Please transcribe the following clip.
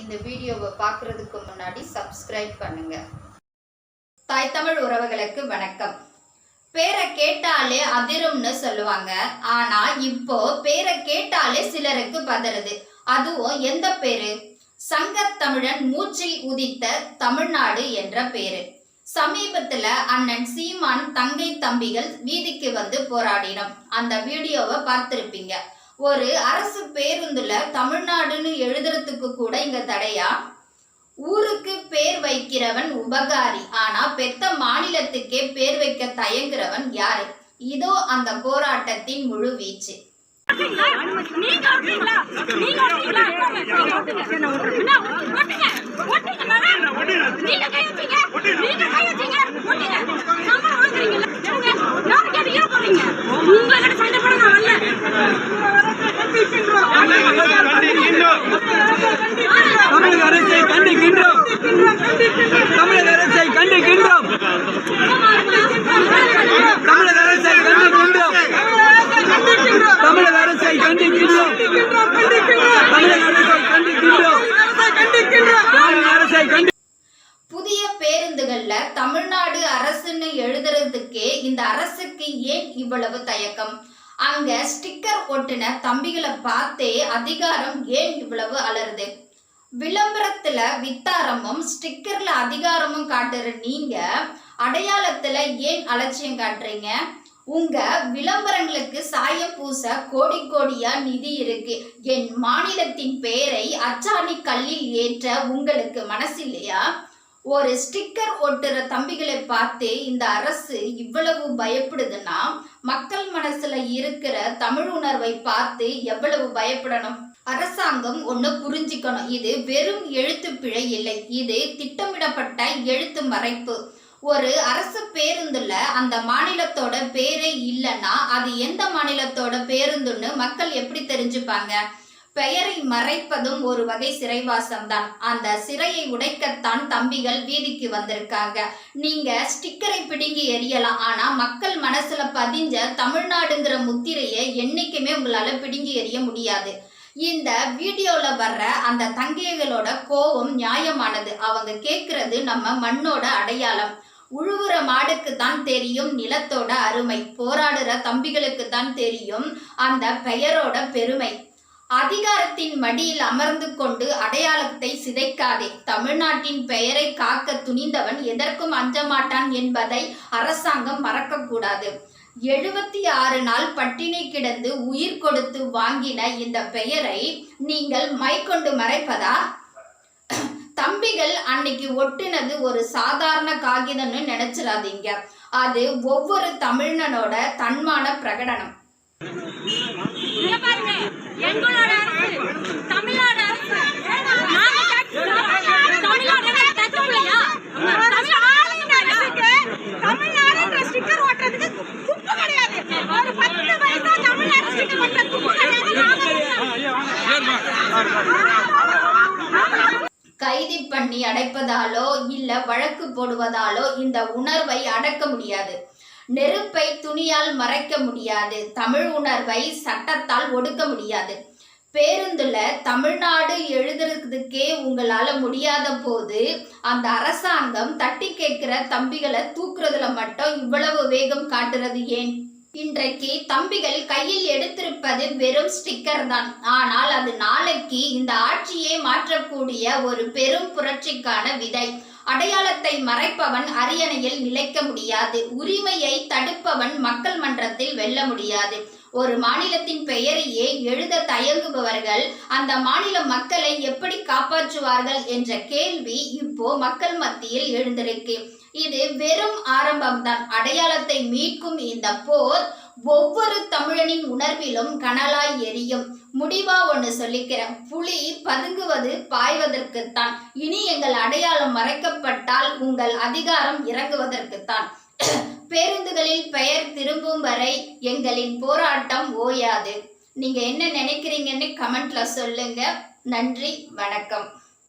இந்த வீடியோவை பார்க்குறதுக்கு முன்னாடி சப்ஸ்கிரைப் பண்ணுங்க. தாய் தமிழ் உறவுகளுக்கு வணக்கம். பேரை கேட்டாலே அதிரும்னு சொல்லுவாங்க. ஆனா இப்போ பேரை கேட்டாலே சிலருக்கு பதறுது. அதுவும் எந்த பேரு? சங்கத்தமிழன் மூச்சில் உதித்த தமிழ்நாடு என்ற பேரு. சமீபத்துல அண்ணன் சீமான் தங்கை தம்பிகள் வீதிக்கு வந்து போராடினோம். அந்த வீடியோவை பார்த்திருப்பீங்க. ஒரு அரசு பேருந்துல தமிழ்நாடுன்னு எழுதுறதுக்கு கூட இங்க தடையா? ஊருக்கு பேர் வைக்கிறவன் உபகாரி ஆனா பெத்த மாநிலத்துக்கே பேர் வைக்க தயங்குறவன் யாரு? இதோ அந்த போராட்டத்தின் முழு வீச்சு. நீங்க தமிழக அரசை கண்டிக்கின்றோம். தமிழக அரசை கண்டிக்கின்றோம். தமிழக அரசை கண்டிக்கின்றோம். தமிழக அரசை கண்டிக்கின்றோம். தமிழக அரசை கண்டி புதிய பேருந்துகள்ல தமிழ்நாடு அரசுன்னு எழுதுறதுக்கே இந்த அரசுக்கு ஏன் இவ்வளவு தயக்கம்? அங்க ஸ்டிக்கர் ஒட்டின தம்பிகளை பார்த்தே அதிகாரம் ஏன் இவ்வளவு அலருது விளம்பரத்துல வித்தாரமும் ஸ்டிக்கர்ல அதிகாரமும் காட்டுற நீங்க அடையாளத்துல ஏன் அலட்சியம் காட்டுறீங்க? உங்க விளம்பரங்களுக்கு சாயம் பூச கோடி கோடியா நிதி இருக்கு. என் மாநிலத்தின் பெயரை அச்சாணி கல்லில் ஏற்ற உங்களுக்கு மனசில்லையா? ஒரு ஸ்டிக்கர் ஒட்டுற தம்பிகளை பார்த்து இந்த அரசு இவ்வளவு பயப்படுதுன்னா மக்கள் மனசுல இருக்கிற தமிழ் உணர்வை பார்த்து எவ்வளவு பயப்படணும்? அரசாங்கம் ஒன்று புரிஞ்சுக்கணும். இது வெறும் எழுத்து பிழை இல்லை. இது திட்டமிடப்பட்ட எழுத்து மறைப்பு. ஒரு அரசு பேருந்துல அந்த மாநிலத்தோட பேரே இல்லைன்னா அது எந்த மாநிலத்தோட பேருந்துன்னு மக்கள் எப்படி தெரிஞ்சுப்பாங்க? பெயரை மறைப்பதும் ஒரு வகை சிறைவாசம் தான் அந்த சிறையை உடைக்கத்தான் தம்பிகள் வீதிக்கு வந்திருக்காங்க. நீங்க ஸ்டிக்கரை பிடுங்கி எறியலாம். ஆனா மக்கள் மனசுல பதிஞ்ச தமிழ்நாடுங்கிற முத்திரையை என்னைக்குமே உங்களால பிடுங்கி எறிய முடியாது. இந்த வீடியோல வர்ற அந்த தங்கைகளோட கோபம் நியாயமானது. அவங்க கேக்குறது நம்ம மண்ணோட அடையாளம். உழுவுற மாடுக்கு தான் தெரியும் நிலத்தோட அருமை. போராடுற தம்பிகளுக்கு தான் தெரியும் அந்த பெயரோட பெருமை. அதிகாரத்தின் மடியில் அமர்ந்து கொண்டு அடையாளத்தை சிதைக்காதே. தமிழ்நாட்டின் பெயரை காக்க துணிந்தவன் எதற்கும் அஞ்ச மாட்டான் என்பதை அரசாங்கம் மறக்கக்கூடாது. எழுபத்தி ஆறு நாள் பட்டினி கிடந்து உயிர் கொடுத்து வாங்கின இந்த பெயரை நீங்கள் மைக்கொண்டு மறைப்பதா? தம்பிகள் அன்னைக்கு ஒட்டுனது ஒரு சாதாரண காகிதம்னு நினைச்சிடாதீங்க அது ஒவ்வொரு தமிழனோட தன்மான பிரகடனம். அரசு, தமிழ்நாடு அரசு. நாங்க tax கட்டுறோம். தமிழ்நாடு அரசு tax இல்லையா? தமிழ்நாடு அரசுக்கு தமிழ்நாடுன்ற sticker ஒட்டுறதுக்கு துப்பு கிடையாது. ஒரு பத்து பைசா தமிழ்நாடு sticker ஒட்ட துப்பு கிடையாது. நாங்க கைதி பண்ணி அடைப்பதாலோ இல்ல வழக்கு போடுவதாலோ இந்த உணர்வை அடக்க முடியாது. நெருப்பை துணியால் மறைக்க முடியாது. தமிழ் உணர்வை சட்டத்தால் ஒடுக்க முடியாது. பேருந்துல தமிழ்நாடு எழுதுறதுக்கே உங்களால முடியாத போது அந்த அரசாங்கம் தட்டி கேட்கிற தம்பிகளை தூக்குறதுல மட்டும் இவ்வளவு வேகம் காட்டுறது ஏன்? இன்றைக்கு தம்பிகள் கையில் எடுத்திருப்பது வெறும் ஸ்டிக்கர் தான். ஆனால் அது நாளைக்கு இந்த ஆட்சியை மாற்றக்கூடிய ஒரு பெரும் புரட்சிக்கான விதை. அடையாளத்தை மறைப்பவன் அரியணையில் நிலைக்க முடியாது. உரிமையை தடுப்பவன் மக்கள் மன்றத்தில் வெல்ல முடியாது. ஒரு மாநிலத்தின் பெயரையே எழுத தயங்குபவர்கள் அந்த மாநில மக்களை எப்படி காப்பாற்றுவார்கள் என்ற கேள்வி இப்போ மக்கள் மத்தியில் எழுந்திருக்கு. இது வெறும் ஆரம்பம்தான். அடையாளத்தை மீட்கும் இந்த போர் ஒவ்வொரு தமிழனின் உணர்விலும் கனலாய் எரியும். முடிவா ஒண்ணு சொல்லிக்கிறேன். புலி பதுங்குவது பாய்வதற்குத்தான். இனி எங்கள் அடையாளம் மறைக்கப்பட்டால் உங்கள் அதிகாரம் இறங்குவதற்குத்தான். பேருந்துகளில் பெயர் திரும்பும் வரை எங்களின் போராட்டம் ஓயாது. நீங்க என்ன நினைக்கிறீங்கன்னு கமெண்ட்ல சொல்லுங்க. நன்றி வணக்கம்.